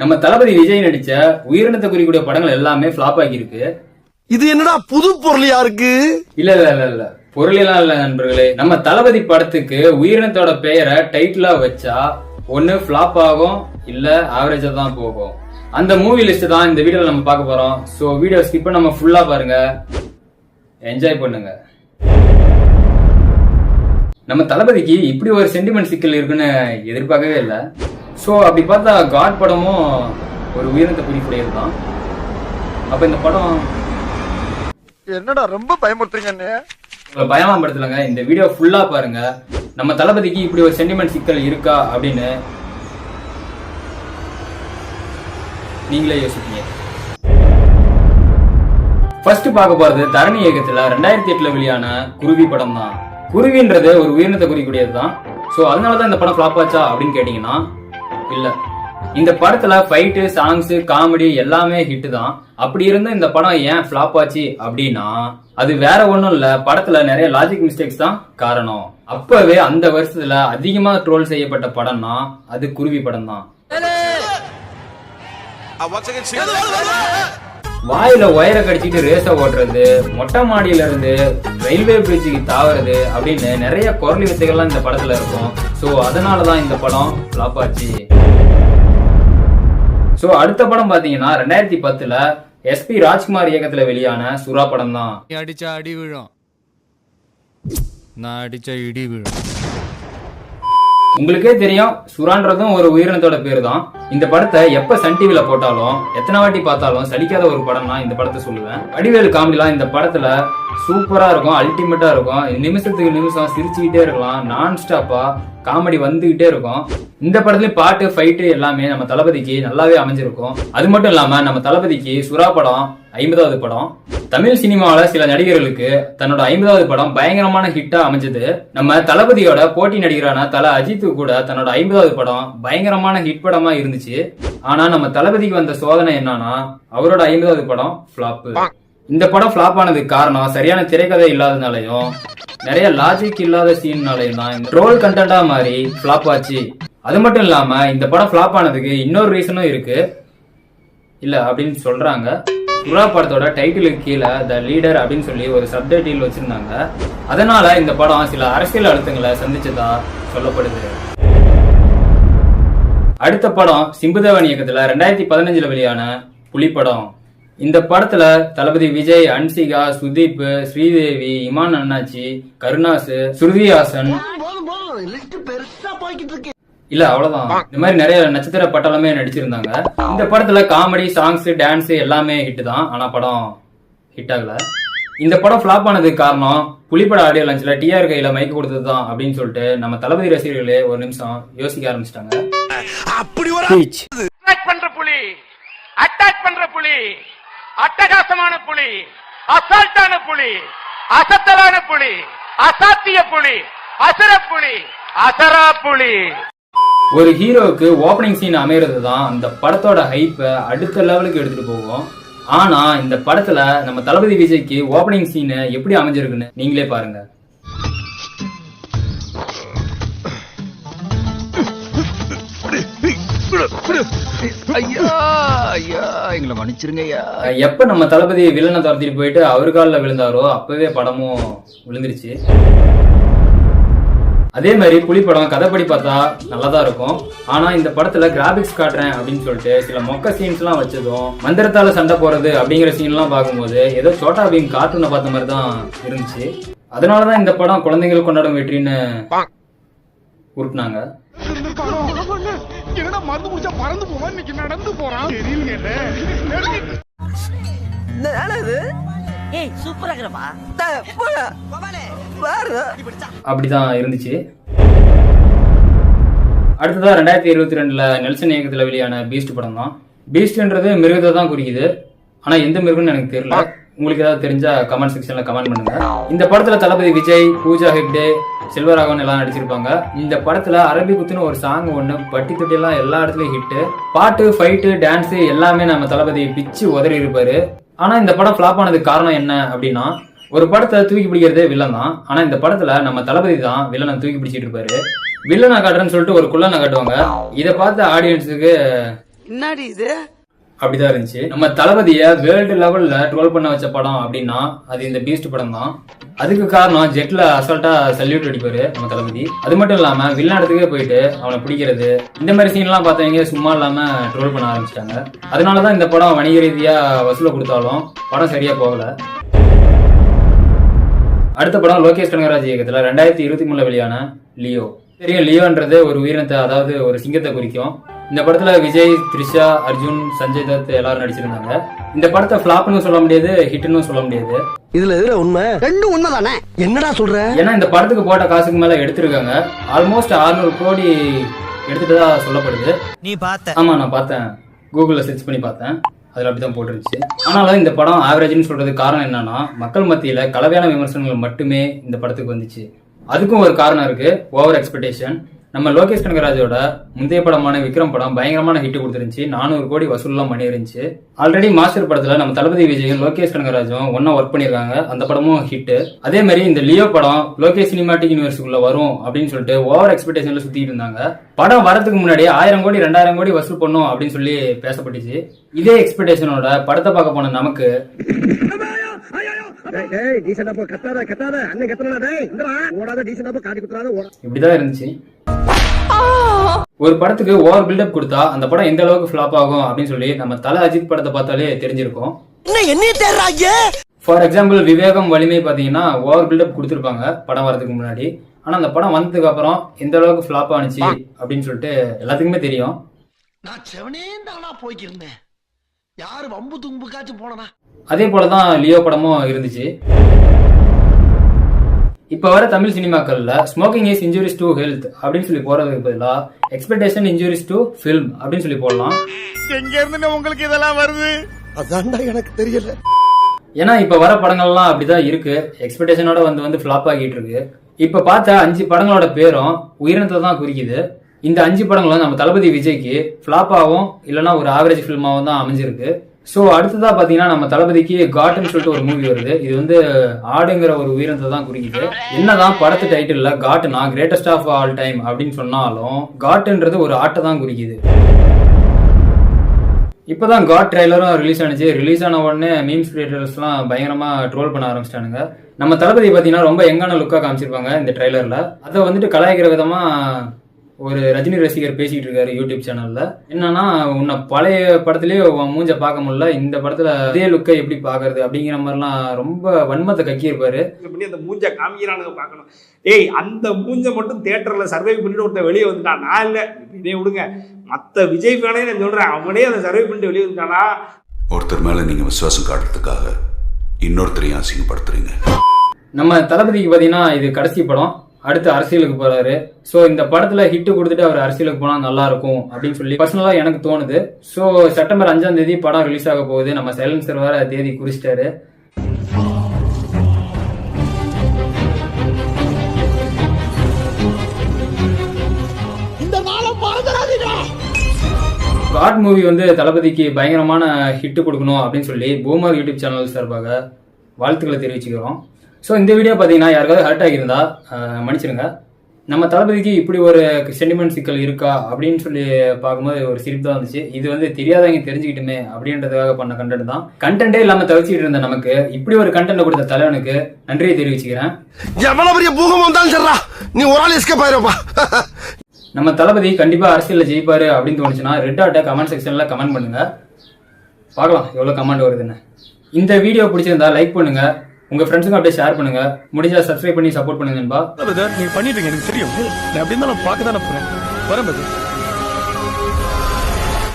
நம்ம தளபதி விஜய் நடிச்ச உயிரினத்தை குறிக்கூடிய படங்கள் எல்லாமே ஃபிளாப் ஆகியிருக்கு. இது என்னடா புது பொருளியா இருக்கு? இல்ல இல்ல இல்ல இல்ல. பொருளெல்லாம் இல்ல நண்பர்களே. நம்ம தளபதி படத்துக்கு உயிரினத்தோட பெயரை டைட்டிலா வச்சா ஒண்ணு ஃபிளாப் ஆகும் இல்ல ஆவரேஜா தான் போகும். அந்த மூவி லிஸ்ட் தான் இந்த வீடியோல நம்ம பார்க்க போறோம். சோ வீடியோ ஸ்கிப் பண்ணாம ஃபுல்லா பாருங்க. என்ஜாய் பண்ணுங்க. நம்ம தளபதிக்கு இப்படி ஒரு சென்டிமெண்ட் சிக்கல் இருக்குன்னு எதிர்பார்க்கவே இல்லை. ஸோ அப்படி பார்த்தா காட் படமும் ஒரு உயிரினத்தை குறிக்கூடியது தான். அப்ப இந்த படம் என்னடா ரொம்ப பயமுறுத்துறீங்க பயமா படுத்தலங்க இந்த வீடியோ ஃபுல்லா பாருங்க. நம்ம தளபதிக்கு இப்படி ஒரு சென்டிமெண்ட் சிக்கல் இருக்கா அப்படின்னு நீங்களே யோசிப்பீங்க. ஃபர்ஸ்ட் பார்க்க போறது தரணி இயக்கத்துல ரெண்டாயிரத்தி எட்டுல வெளியான குருவி படம் தான் குருவின்றது ஒரு உயிரினத்தை குறிக்கூடியது தான் ஸோ அதனாலதான் இந்த படம் ஃபிளாப் ஆச்சா அப்படின்னு கேட்டீங்கன்னா இல்ல. இந்த படத்துல ஃபைட்டு சாங்ஸ் காமெடி எல்லாமே ஹிட் தான். அப்படி இருந்த இந்த படம் ஏன் ஃபிளாப் ஆச்சு அப்படின்னா அது வேற ஒன்றும் இல்ல. படத்துல நிறைய லாஜிக் மிஸ்டேக்ஸ் தான் காரணம். அப்பவே அந்த வருஷத்துல அதிகமா ட்ரோல் செய்யப்பட்ட படம்னா அது குருவி படம் தான். வாயில ஒயர கடிச்சிட்டு ரேச ஓட்டுறது மொட்டை மாடியில இருந்து ரயில்வே பிரிட்ஜுக்கு தாவறது அப்படின்னு நிறைய குரல் வித்தைகள்லாம் இந்த படத்துல இருக்கும். சோ அதனாலதான் இந்த படம் ஃபிளாப் ஆச்சு. சோ அடுத்த படம் பாத்தீங்கன்னா ரெண்டாயிரத்தி பத்துல எஸ்பி ராஜ்குமார் இயக்கத்துல வெளியான சுறா படம் தான் அடிச்சா அடி விழும். நான் அடிச்சா இடி விழும். உங்களுக்கே தெரியும் சுறான்றதும் ஒரு உயிரினத்தோட பேரு தான் இந்த படத்தை எப்ப சன் டிவில போட்டாலும் எத்தனை வாட்டி பார்த்தாலும் சலிக்காத ஒரு படம் தான் இந்த படத்தை சொல்லுவேன். வடிவேலு காமெடிலாம் இந்த படத்துல சூப்பரா இருக்கும் அல்டிமேட்டா இருக்கும். நிமிஷத்துக்கு நிமிஷம் சிரிச்சுக்கிட்டே இருக்கலாம் நான் ஸ்டாப்பா காமெடி வந்துகிட்டே இருக்கும். இந்த படத்துலயும் பாட்டு ஃபைட்டு எல்லாமே நம்ம தளபதிக்கு நல்லாவே அமைஞ்சிருக்கும். அது மட்டும் இல்லாம நம்ம தளபதிக்கு சுறா படம் ஐம்பதாவது படம். தமிழ் சினிமாவில சில நடிகர்களுக்கு தன்னோட ஐம்பதாவது படம் பயங்கரமான ஹிட்டா அமைஞ்சது. நம்ம தளபதியோட போட்டி நடிகரான தல அஜித் கூட தன்னோட ஐம்பதாவது படம் பயங்கரமான ஹிட் படமா இருந்துச்சு. ஆனா நம்ம தளபதிக்கு வந்த சோதனை என்னன்னா அவரோட ஐம்பதாவது படம் ஃபிளாப் இந்த படம் ஃபிளாப் ஆனதுக்கு காரணம் சரியான திரைக்கதை இல்லாதனாலையும் நிறைய லாஜிக் இல்லாத சீன்னாலையும் தான் ட்ரோல் கண்டென்ட்டா மாறி ஃபிளாப் ஆச்சு. அது மட்டும் இல்லாம இந்த படம் ஃபிளாப் ஆனதுக்கு இன்னொரு ரீசனும் இருக்கு. இல்ல அப்படின்னு சொல்றாங்க. புறா படத்தோட டைட்டிலுக்கு கீழே த லீடர் அப்படின்னு சொல்லி ஒரு சப்டைட்டில் வச்சிருந்தாங்க. அதனால இந்த படம் சில அரசியல் அழுத்தங்களை சந்திச்சதா சொல்லப்படுது. அடுத்த படம் சிம்புதேவன் இயக்கத்துல ரெண்டாயிரத்தி பதினஞ்சுல வெளியான புலிப்படம். இந்த படத்துல தளபதி விஜய் அன்சிகா சுதீப் ஸ்ரீதேவி இமான் அண்ணாச்சி கருணாசு ஸ்ருதிஹாசன். இல்ல அவ்வளவுதான். இந்த மாதிரி நிறைய நட்சத்திர பட்டாளமே நடிச்சிருந்தாங்க. இந்த படத்துல காமெடி சாங்ஸ் டான்ஸ் எல்லாமே ஹிட் தான். ஆனா படம் ஹிட் ஆகல. இந்த படம் ஃபிளாப் ஆனதுக்கு காரணம் புலிப்பட ஆடியோ லஞ்ச்ல டிஆர் கையில மைக் கொடுத்தது தான் அப்படின்னு சொல்லிட்டு நம்ம தளபதி ரசிகர்களே ஒரு நிமிஷம் யோசிக்க ஆரம்பிச்சிட்டாங்க. அப்படி ஒரு பண்ற புலி. அட்டாக் பண்ற புலி. அட்டகாசமான புலி அசால்ட்டான புலி அசத்தலான புலி அசாத்திய புலி அசர புலி அசரா புலி. ஒரு ஹீரோவுக்கு ஓப்பனிங் சீன் அமைகிறது தான் அந்த படத்தோட ஹைப்பை அடுத்த லெவலுக்கு எடுத்துட்டு போகும். ஆனா இந்த படத்துல நம்ம தளபதி விஜய்க்கு ஓப்பனிங் சீனை எப்படி அமைஞ்சிருக்குன்னு நீங்களே பாருங்க. ஐயா ஐயா எங்களை மன்னிச்சிருங்க ஐயா அஹ் எப்ப நம்ம தளபதி வில்லனை துரத்திட்டு போயிட்டு அவர் காலில் விழுந்தாரோ அப்பவே படமும் விழுந்துருச்சு. அதே மாதிரி புலி படம் கதைப்படி பார்த்தா நல்லதா இருக்கும். ஆனா இந்த படத்துல கிராபிக்ஸ் காட்டுறேன் அப்படின்னு சொல்லிட்டு சில மொக்க சீன்ஸ் எல்லாம் வச்சதும் மந்திரத்தால சண்டை போறது அப்படிங்கிற சீன் எல்லாம் பார்க்கும்போது ஏதோ சோட்டா பீம் கார்ட்டூனை பார்த்த மாதிரி தான் இருந்துச்சு. அதனாலதான் இந்த படம் குழந்தைகள் கொண்டாடும் வெற்றின்னு உருட்டினாங்க. என்னடா மருந்து குடிச்சா பறந்து போவான் இன்னைக்கு நடந்து போறான் தெரியல ஏய் சூப்பரா இருக்கிறப்பா அப்படிதான் இருந்துச்சு. அடுத்ததா ரெண்டாயிரத்தி இருபத்தி ரெண்டுல நெல்சன் இயக்கத்துல வெளியான பீஸ்ட் படம் தான் பீஸ்ட்ன்றது மிருகத்தை தான் குறிக்குது. ஆனா எந்த மிருகம்னு எனக்கு தெரியல. உங்களுக்கு ஏதாவது தெரிஞ்சா கமெண்ட் செக்ஷன்ல கமெண்ட் பண்ணுங்க. இந்த படத்துல தளபதி விஜய் பூஜா ஹெக்டே செல்வராகவன் எல்லாம் நடிச்சிருப்பாங்க. இந்த படத்துல அரபி குத்துன்னு ஒரு சாங் ஒண்ணு பட்டி தொட்டி எல்லாம் எல்லா இடத்துலயும் ஹிட் பாட்டு ஃபைட்டு டான்ஸ் எல்லாமே நம்ம தளபதி பிச்சு உதறி இருப்பாரு. ஆனா இந்த படம் ஃபிளாப் ஆனதுக்கு காரணம் என்ன அப்படின்னா ஒரு படத்தை தூக்கி பிடிக்கிறதே வில்லன் தான். ஆனா இந்த படத்துல நம்ம தளபதி தான் வில்லனை தூக்கி பிடிச்சிட்டு இருப்பாரு. வில்லனை காட்டுறேன்னு சொல்லிட்டு ஒரு குள்ளனை காட்டுவாங்க. இதை பார்த்த ஆடியன்ஸுக்கு என்னடி இது? அப்படிதான் இருந்துச்சு. நம்ம தளபதியை வேர்ல்டு லெவல்ல ட்ரோல் பண்ண வச்ச படம் அப்படின்னா அது இந்த பீஸ்ட் படம் தான் அதுக்கு காரணம் ஜெட்ல அசால்ட்டா சல்யூட் அடிப்பாரு நம்ம தளபதி. அது மட்டும் இல்லாம வெளிநாட்டுக்கே போயிட்டு அவனை பிடிக்கிறது இந்த மாதிரி சீன்லாம் பார்த்தவங்க சும்மா இல்லாம ட்ரோல் பண்ண ஆரம்பிச்சிட்டாங்க. அதனாலதான் இந்த படம் வணிக ரீதியா வசூல கொடுத்தாலும் படம் சரியா போகல. அடுத்த படம் லோகேஷ் கனகராஜ் இயக்கத்துல ரெண்டாயிரத்தி இருபத்தி மூணுல வெளியான லியோ தெரியும் லியோன்றது ஒரு உயிரினத்தை அதாவது ஒரு சிங்கத்தை குறிக்கும். இந்த படத்துல விஜய் த்ரிஷா அர்ஜுன் சஞ்சய் தத் எல்லாரும் நடிச்சிருந்தாங்க. இந்த படத்தை ஃபிளாப்னு சொல்ல முடியாது ஹிட்னு சொல்ல முடியாது. இதுல எதுல உண்மை? ரெண்டும் உண்மைதானே? என்னடா சொல்ற? ஏன்னா இந்த படத்துக்கு போட்ட காசுக்கு மேல எடுத்திருக்காங்க. ஆல்மோஸ்ட் 600 கோடி எடுத்துட்டதா சொல்லப்படுது. நீ பார்த்த. ஆமா நான் பார்த்தேன். கூகுள்ல சர்ச் பண்ணி பார்த்தேன். அதுல அப்படிதான் போட்டுருந்துச்சு. ஆனாலும் இந்த படம் ஆவரேஜ்னு சொல்றதுக்கு காரணம் என்னன்னா மக்கள் மத்தியில கலவையான விமர்சனங்கள் மட்டுமே இந்த படத்துக்கு வந்துச்சு. அதுக்கும் ஒரு காரணம் இருக்கு ஓவர் எக்ஸ்பெக்டேஷன் நம்ம லோகேஷ் கனகராஜோட முந்தைய படமான விக்ரம் படம் பயங்கரமான ஹிட் கொடுத்துருந்துச்சு. நானூறு கோடி வசூல்லாம் பண்ணிருந்துச்சு ஆல்ரெடி மாஸ்டர் படத்துல நம்ம தளபதி விஜயும் லோகேஷ் கனகராஜும் ஒன்னா ஒர்க் பண்ணியிருக்காங்க. அந்த படமும் ஹிட் அதே மாதிரி இந்த லியோ படம் லோகேஷ் சினிமாட்டிக் யூனிவர்ஸுக்குள்ள வரும் அப்படின்னு சொல்லிட்டு ஓவர் எக்ஸ்பெக்டேஷன்ல சுத்திட்டு இருந்தாங்க. படம் வரதுக்கு முன்னாடி ஆயிரம் கோடி ரெண்டாயிரம் கோடி வசூல் பண்ணும் அப்படின்னு சொல்லி பேசப்பட்டுச்சு. இதே எக்ஸ்பெக்டேஷனோட படத்தை பார்க்க போன நமக்கு இப்படிதான் இருந்துச்சு. ஒரு படத்துக்கு ஓவர் பில்டப் கொடுத்தா அந்த படம் எந்த அளவுக்கு ஃபிளாப் ஆகும் அப்படின்னு சொல்லி நம்ம தல அஜித் படத்தை பார்த்தாலே தெரிஞ்சிருக்கும். ஃபார் எக்ஸாம்பிள் விவேகம் வலிமை பார்த்தீங்கன்னா ஓவர் பில்டப் கொடுத்துருப்பாங்க படம் வரதுக்கு முன்னாடி. ஆனா அந்த படம் வந்ததுக்கு அப்புறம் எந்த அளவுக்கு ஃபிளாப் ஆனிச்சு அப்படின்னு சொல்லிட்டு எல்லாத்துக்குமே தெரியும். நான் செவனே தானா போய்க்கிருந்தேன். யாரு வம்பு தும்புக்காச்சும் போனனா? அதே போலதான் லியோ படமும் இருந்துச்சு. இப்ப வர Tamil சினிமாக்கள்ல smoking is injurious to health அப்படின்னு சொல்லி போறதுக்கு பதிலா எக்ஸ்பெக்டேஷன் இன்ஜுரிஸ் டு ஃபில்ம் அப்படின்னு சொல்லி போடலாம். எங்க இருந்து உங்களுக்கு இதெல்லாம் வருது? அதான்டா எனக்கு தெரியல. ஏன்னா இப்ப வர படங்கள்லாம் அப்படிதான் இருக்கு. எக்ஸ்பெக்டேஷனோட வந்து வந்து ஃபிளாப் ஆகிட்டு இருக்கு. இப்ப பார்த்த அஞ்சு படங்களோட பேரும் உயிரினத்தை தான் குறிக்குது. இந்த அஞ்சு படங்களும் நம்ம தளபதி விஜய்க்கு ஃபிளாப் ஆகும் இல்லைன்னா ஒரு ஆவரேஜ் ஃபில்மாவும் தான் அமைஞ்சிருக்கு. ஸோ அடுத்ததாக பார்த்தீங்கன்னா நம்ம தளபதிக்கு காட்டுன்னு சொல்லிட்டு ஒரு மூவி வருது. இது வந்து ஆடுங்கிற ஒரு உயிரினத்தை தான் குறிக்குது. என்னதான் படத்து டைட்டில்ல காட்டுனா கிரேட்டஸ்ட் ஆஃப் ஆல் டைம் அப்படின்னு சொன்னாலும் காட்டுன்றது ஒரு ஆட்டை தான் குறிக்குது. இப்போதான் காட் ட்ரைலரும் ரிலீஸ் ஆனிச்சு. ரிலீஸ் ஆன உடனே மீம்ஸ் கிரியேட்டர்ஸ்லாம் பயங்கரமாக ட்ரோல் பண்ண ஆரம்பிச்சிட்டானுங்க. நம்ம தளபதி பார்த்தீங்கன்னா ரொம்ப எங்கான லுக்காக காமிச்சிருப்பாங்க இந்த ட்ரைலரில் அதை வந்துட்டு கலாய்க்கிற விதமாக ஒரு ரஜினி ரசிகர் பேசிட்டு இருக்காரு யூடியூப் சேனல்ல. என்னன்னா உன்னை பழைய படத்துலயே உன் மூஞ்ச பார்க்க முடியல இந்த படத்துல அதே லுக்கை எப்படி பாக்குறது அப்படிங்கிற மாதிரிலாம் ரொம்ப வன்மத்தை கக்கியிருப்பாரு. அந்த மூஞ்ச காமிக்கிறானுங்க பார்க்கணும். ஏய் அந்த மூஞ்ச மட்டும் தியேட்டர்ல சர்வை பண்ணிட்டு ஒருத்தன் வெளியே வந்துட்டான் நான் இல்லை. இதே விடுங்க. மற்ற விஜய் ஃபேனே நான் சொல்றேன். அவனே அந்த சர்வை பண்ணிட்டு வெளியே வந்துட்டானா? ஒருத்தர் மேல நீங்க விசுவாசம் காட்டுறதுக்காக இன்னொருத்தரையும் அசிங்கப்படுத்துறீங்க. நம்ம தளபதிக்கு பார்த்தீங்கன்னா இது கடைசி படம். அடுத்து அரசியலுக்கு போறாரு. ஸோ இந்த படத்துல ஹிட் கொடுத்துட்டு அவர் அரசியலுக்கு போனா நல்லா இருக்கும் அப்படின்னு சொல்லி பர்சனலா எனக்கு தோணுது. ஸோ செப்டம்பர் அஞ்சாம் தேதி படம் ரிலீஸ் ஆக போகுது. நம்ம சைலன்சர் வேற தேதி குறிச்சிட்டாரு. காட் மூவி வந்து தளபதிக்கு பயங்கரமான ஹிட் கொடுக்கணும் அப்படின்னு சொல்லி பூமர் யூடியூப் சேனல் சார்பாக வாழ்த்துக்களை தெரிவிச்சுக்கிறோம். ஸோ இந்த வீடியோ பார்த்தீங்கன்னா யாருக்காவது ஹர்ட் ஆகியிருந்தா அஹ், மன்னிச்சிடுங்க நம்ம தளபதிக்கு இப்படி ஒரு சென்டிமெண்ட் சிக்கல் இருக்கா அப்படின்னு சொல்லி பார்க்கும்போது ஒரு சிரிப்பு தான் வந்துச்சு. இது வந்து தெரியாதவங்க தெரிஞ்சுக்கிட்டுமே அப்படின்றதுக்காக பண்ண கண்டென்ட் தான். கண்டென்ட்டே இல்லாமல் தவிச்சிட்டு இருந்த நமக்கு இப்படி ஒரு கண்டென்ட் கொடுத்த தலைவனுக்கு நன்றியை தெரிவிச்சுக்கிறேன். எவ்வளவு பெரிய பூகம்பம் வந்தாலும் சரிடா. நீ ஒரு ஆள் எஸ்கேப் ஆயிருப்பா. நம்ம தளபதி கண்டிப்பா அரசியல்ல ஜெயிப்பாரு அப்படின்னு தோணுச்சுன்னா ரெட் ஆட்ட கமெண்ட் செக்ஷன்ல கமெண்ட் பண்ணுங்க. பார்க்கலாம் எவ்வளவு கமெண்ட் வருதுன்னு. இந்த வீடியோ பிடிச்சிருந்தா லைக் பண்ணுங்க. உங்க ஃப்ரெண்ட்ஸுக்கும் அப்படியே ஷேர் பண்ணுங்க. முடிஞ்சா சப்ஸ்கிரைப் பண்ணி சப்போர்ட் பண்ணுங்க நண்பா. நீ பண்ணிட்டு எனக்கு தெரியும். நான் அப்படி இருந்தாலும் பார்க்க தானே போறேன். வரேன்